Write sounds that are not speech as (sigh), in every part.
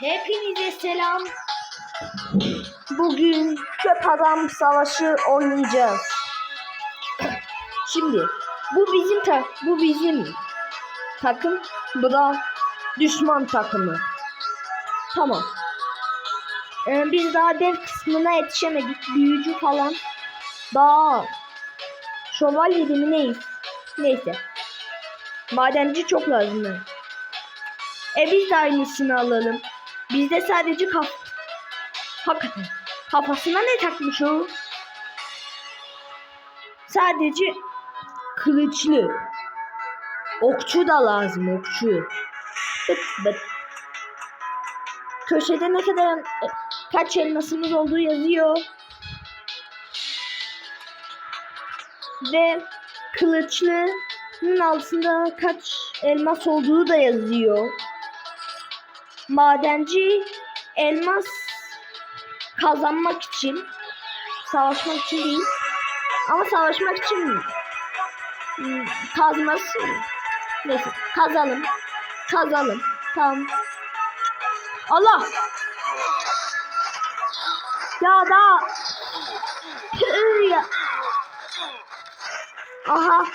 Hepinize selam. Bugün çöp adam savaşı oynayacağız. Şimdi bu bizim ta bu bizim takım, bu da düşman takımı. Tamam. Ee, biz daha dev kısmına yetişemedik. Büyücü falan. Daha şövalye mi neyiz? Neyse. Madenci çok lazım. E biz de aynısını alalım. Bizde sadece kaf... Hakikaten. Kafasına ne takmış o? Sadece kılıçlı. Okçu da lazım okçu. Bıt bıt. Köşede ne kadar e, kaç elmasımız olduğu yazıyor. Ve kılıçlının altında kaç elmas olduğu da yazıyor. Madenci elmas kazanmak için savaşmak için değil ama savaşmak için hmm, kazması neyse kazalım kazalım tamam. Allah! Ya da ya. Aha.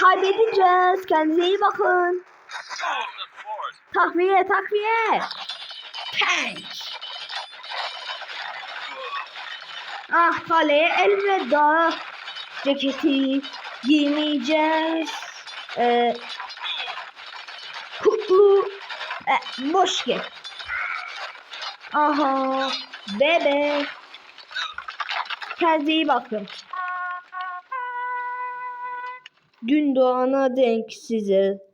Kaybedeceğiz kendinize iyi bakın Takviye takviye. Tank. Ah kaleye elveda. Ceketi giymeyeceğiz. Ee, kutlu. E, boş gel. Aha. Bebe. Kendinize iyi bakın. Gün doğana denk size.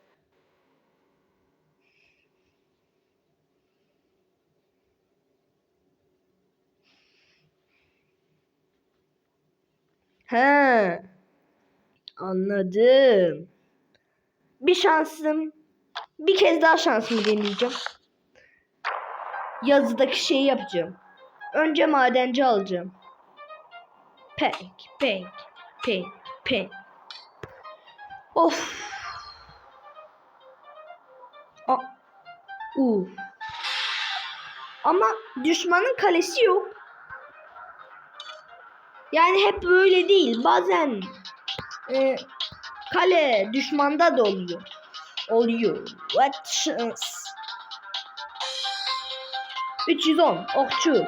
He. Anladım. Bir şansım. Bir kez daha şansımı deneyeceğim. Yazıdaki şeyi yapacağım. Önce madenci alacağım. Pek, pek, pek, pek. Of. A U. Ama düşmanın kalesi yok. Yani hep böyle değil. Bazen e, kale düşmanda da oluyor. Oluyor. What chance? 310 okçu.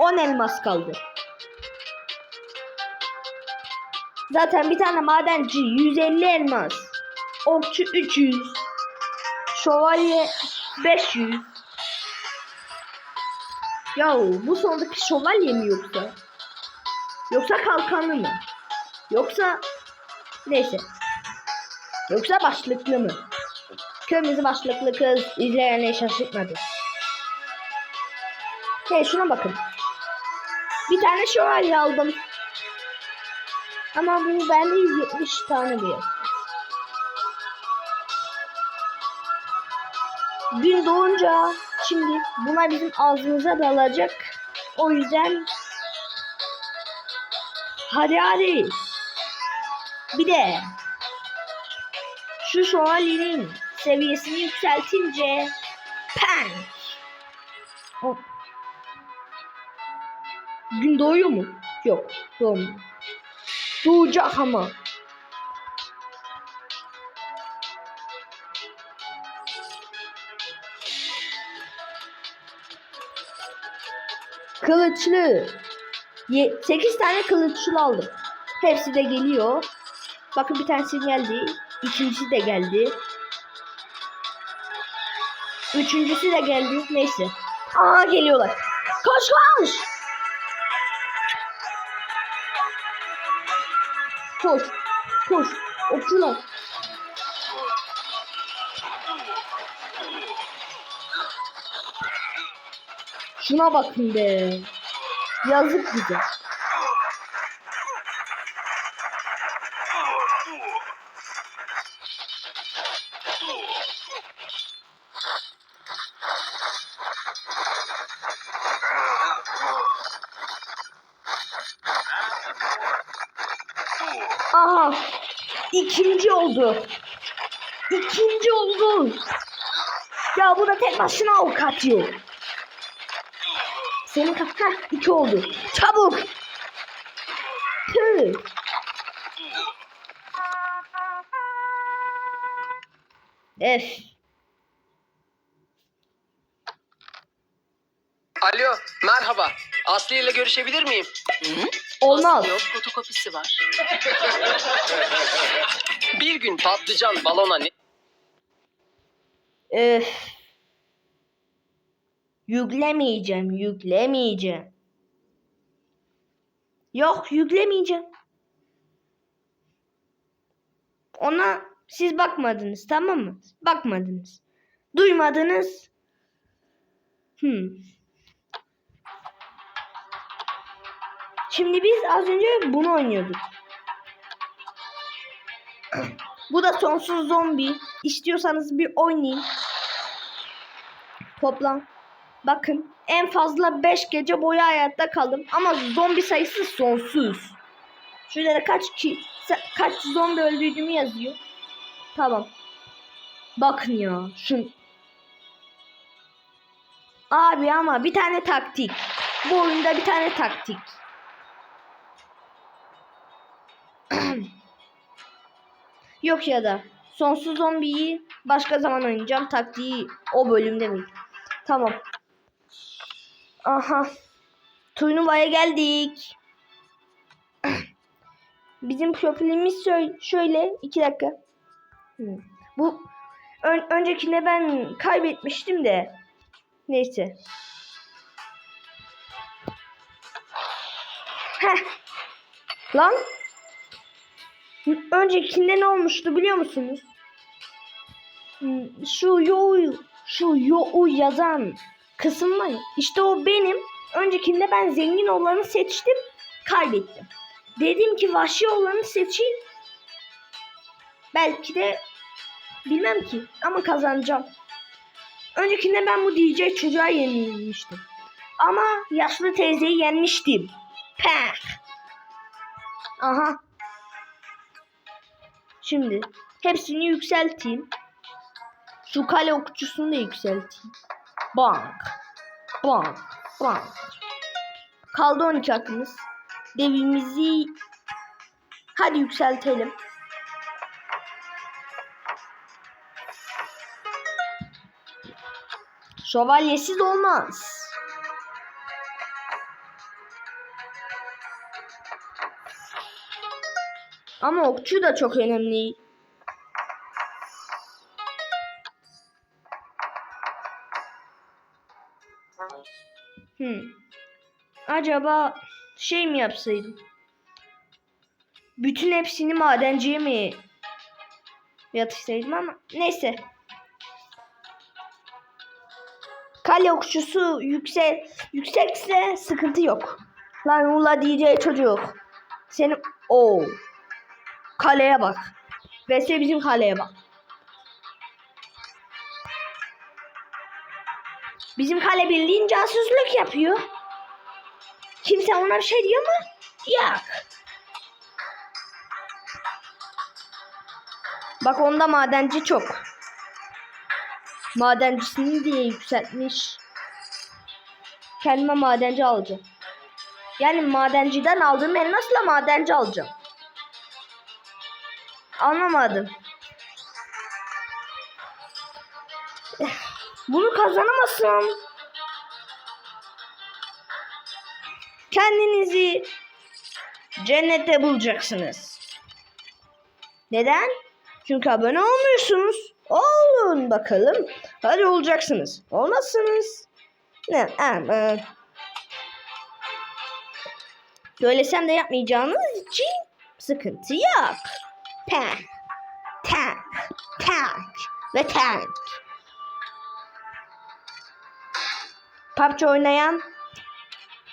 10 elmas kaldı. Zaten bir tane madenci 150 elmas. Okçu 300. Şövalye 500. Ya bu sondaki şövalye mi yoksa? Yoksa kalkanlı mı? Yoksa neyse. Yoksa başlıklı mı? Kırmızı başlıklı kız izleyene şaşırtmadı. Hey şuna bakın. Bir tane şövalye aldım. Ama bu bende 170 tane diyor. Gün doğunca şimdi buna bizim ağzımıza dalacak. O yüzden hadi hadi. Bir de şu şövalyenin seviyesini yükseltince pen. Gün doğuyor mu? Yok, doğmuyor. Doğacak ama. Kılıçlı. 8 tane kılıçlı aldım. Hepsi de geliyor. Bakın bir tanesi geldi. İkincisi de geldi. Üçüncüsü de geldi. Neyse. Aa geliyorlar. Koş koş. Koş. Koş. Okçular. Şuna bakın be. Yazık bize. Aha. İkinci oldu. İkinci oldu. Ya bu da tek başına avukat yok. Senin kanka iki oldu. Çabuk. Tüh. Ef. Alo, merhaba. Aslı ile görüşebilir miyim? Olmaz. Aslı yok, fotokopisi var. Bir gün patlıcan balona ne? Öf. Yüklemeyeceğim, yüklemeyeceğim. Yok, yüklemeyeceğim. Ona siz bakmadınız, tamam mı? Bakmadınız. Duymadınız. Hmm. Şimdi biz az önce bunu oynuyorduk. Bu da sonsuz zombi. İstiyorsanız bir oynayın. Toplam. Bakın en fazla 5 gece boyu hayatta kaldım. Ama zombi sayısı sonsuz. Şurada da kaç ki kaç zombi öldürdüğümü yazıyor. Tamam. Bakın ya. Şu Abi ama bir tane taktik. Bu oyunda bir tane taktik. (clears throat) Yok ya da sonsuz zombiyi başka zaman oynayacağım. Taktiği o bölümde mi? Tamam. Aha. Turnuvaya geldik. Bizim profilimiz şöyle, iki dakika. Bu ön, öncekinde ben kaybetmiştim de. Neyse. Heh. Lan Öncekinde ne olmuştu biliyor musunuz? Hmm, Şu yo şu yo yazan kısım var ya. İşte o benim. Öncekinde ben zengin olanı seçtim. Kaybettim. Dedim ki vahşi olanı seçeyim. Belki de bilmem ki ama kazanacağım. Öncekinde ben bu DJ çocuğa yenilmiştim. Ama yaşlı teyzeyi yenmiştim. Peh. Aha. Şimdi hepsini yükselteyim. Şu kale okçusunu da yükselteyim. Bank. Bank. Bank. Kaldı 12 hakkımız. Devimizi hadi yükseltelim. Şövalyesiz olmaz. Ama okçu da çok önemli. Acaba şey mi yapsaydım? Bütün hepsini madenciye mi yatırsaydım ama neyse. Kale okçusu yüksek yüksekse sıkıntı yok. Lan ula diyeceği çocuk. Senin o kaleye bak. VS bizim kaleye bak. Bizim kale bildiğin casusluk yapıyor. Kimse ona bir şey diyor mu? Yok. Bak onda madenci çok. Madencisini diye yükseltmiş. Kendime madenci alacağım. Yani madenciden aldığım elmasla madenci alacağım. Anlamadım. Eh, Bunu kazanamazsam kendinizi cennette bulacaksınız. Neden? Çünkü abone olmuyorsunuz. Olun bakalım. Hadi olacaksınız. Olmazsınız. Ne? Ama. Söylesem de yapmayacağınız için sıkıntı yok. Tank, tank, tank ve tank. PUBG oynayan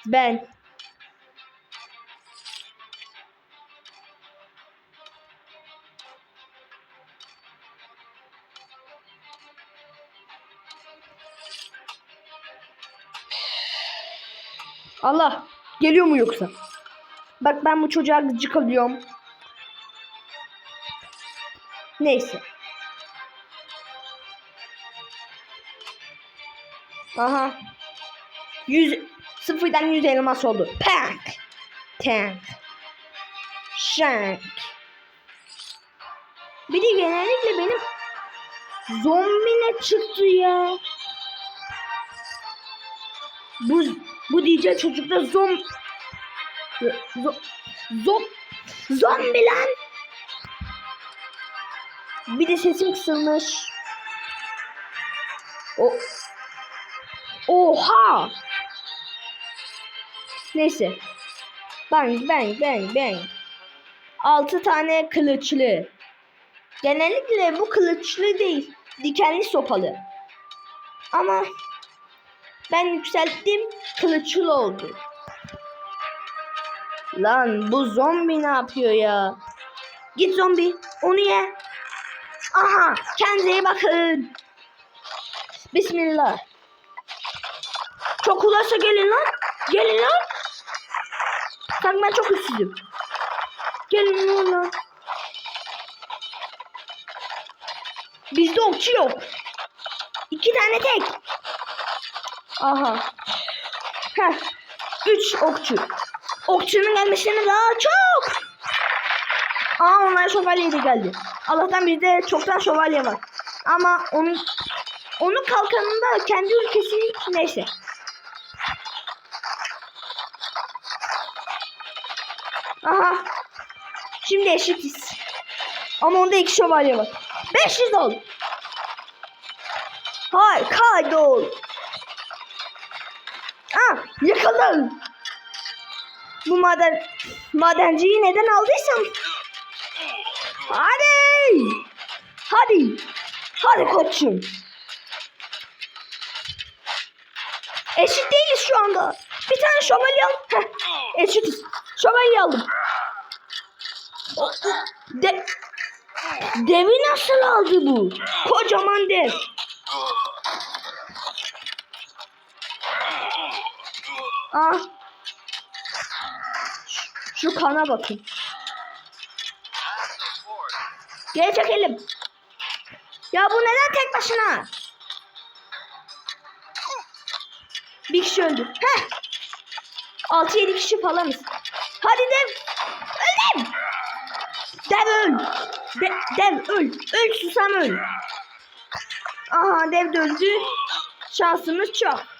ben. Allah geliyor mu yoksa? Bak ben bu çocuğa gıcık alıyorum. Neyse. Aha. 100 sıfırdan 100 elmas oldu. Pak. Tank. Shank. Bir de genellikle benim zombi ne çıktı ya? Bu bu diyecek çocukta zom zo, zom zombi lan. Bir de sesim kısılmış. O Oha! Neyse. Bang bang bang bang. 6 tane kılıçlı. Genellikle bu kılıçlı değil. Dikenli sopalı. Ama ben yükselttim kılıçlı oldu. Lan bu zombi ne yapıyor ya? Git zombi onu ye. Aha kendinize bakın. Bismillah. Çok ulaşsa gelin lan. Gelin lan. Sanki ben çok üstsüzüm. Gelin lan. Bizde okçu yok. İki tane tek. Aha. Heh. Üç okçu. Okçunun gelmesine daha çok. Aa onlar şövalye de geldi. Allah'tan bizde çoktan şövalye var. Ama onun onun kalkanında kendi ülkesi neyse. Aha. Şimdi eşitiz. Ama onda iki şövalye var. 500 ol. Hay kaydol. Yakaladım. Bu maden madenciyi neden aldıysam. Hadi. Hadi. Hadi koçum. Eşit değiliz şu anda. Bir tane şövalye al. Eşitiz. Şövalye aldım. De Devi nasıl aldı bu? Kocaman dev. Ah. Şu- kana bakın. Geri çekelim. Ya bu neden tek başına? Bir kişi öldü. Heh. 6-7 kişi falanız. Hadi dev. Öldüm. Dev öl. De, dev öl. Öl susam öl. Aha dev de öldü. Şansımız çok.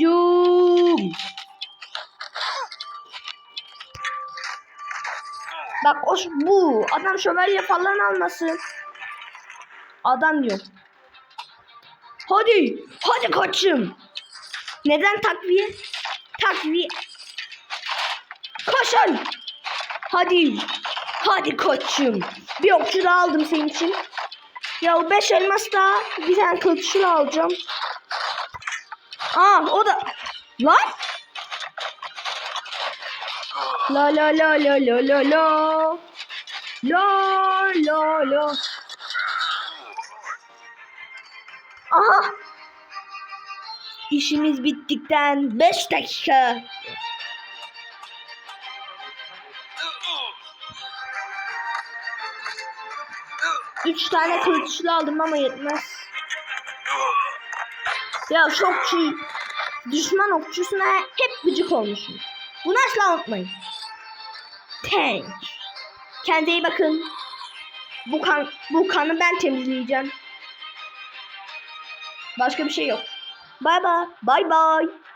Hücum. Bak o bu adam şövalye falan almasın. Adam diyor. Hadi, hadi koçum. Neden takviye? Takviye. Koşun. Hadi. Hadi koçum. Bir okçu daha aldım senin için. Ya beş elmas daha bir tane kılıçlı alacağım. Aa o da. Lan. La la la la la la la. La la la. Aha. İşimiz bittikten 5 dakika. Üç tane kılıçlı aldım ama yetmez. Ya şu okçu, düşman okçusuna hep gıcık olmuşum. Bunu asla unutmayın. Tank. Kendine iyi bakın. Bu kan, bu kanı ben temizleyeceğim. Başka bir şey yok. Bye bye. Bye bye.